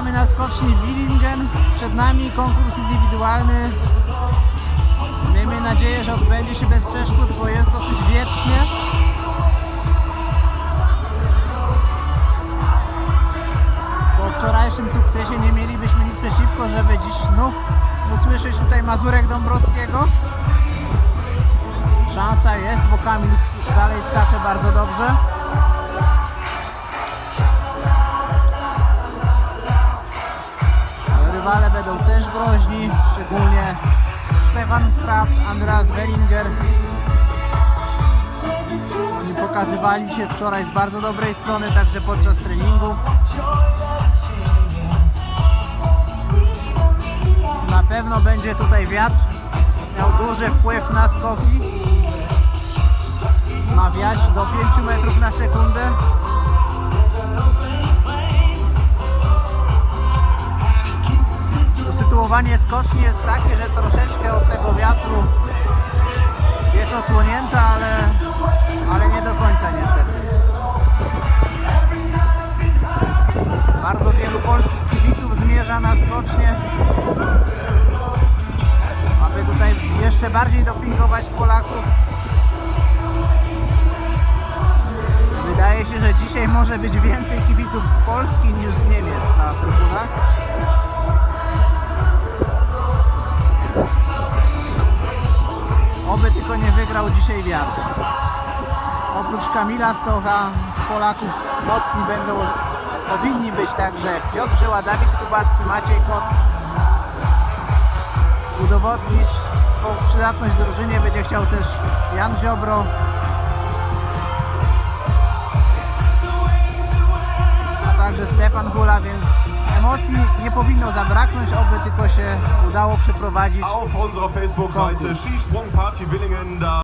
Witamy na skoczni Willingen. Przed nami konkurs indywidualny. Miejmy nadzieję, że odbędzie się bez przeszkód, bo jest dosyć wiecznie. Po wczorajszym sukcesie nie mielibyśmy nic przeciwko, żeby dziś znów usłyszeć tutaj Mazurek Dąbrowskiego. Szansa jest, bo Kamil dalej skacze bardzo dobrze. Rywale będą też groźni, szczególnie Stefan Kraft, Andreas Wellinger. Oni pokazywali się wczoraj z bardzo dobrej strony, także podczas treningu. Na pewno będzie tutaj wiatr, miał duży wpływ na skoki. Ma wiać do 5 metrów na sekundę. Usytuowanie skoczni jest takie, że troszeczkę od tego wiatru jest osłonięta, ale, ale nie do końca niestety. Bardzo wielu polskich kibiców zmierza na skocznie, aby tutaj jeszcze bardziej dopingować Polaków. Wydaje się, że dzisiaj może być więcej kibiców z Polski niż z Niemiec na trybunach. Oby tylko nie wygrał dzisiaj wiatr. Oprócz Kamila Stocha Polaków mocni będą, powinni być także Piotr Żyła, Dawid Kubacki, Maciej Kot. Udowodnić swą przydatność drużynie będzie chciał też Jan Ziobro. Emocji nie powinno zabraknąć, oby tylko się udało przeprowadzić Auf unserer Facebook-Seite. Skisprung Party Willingen, da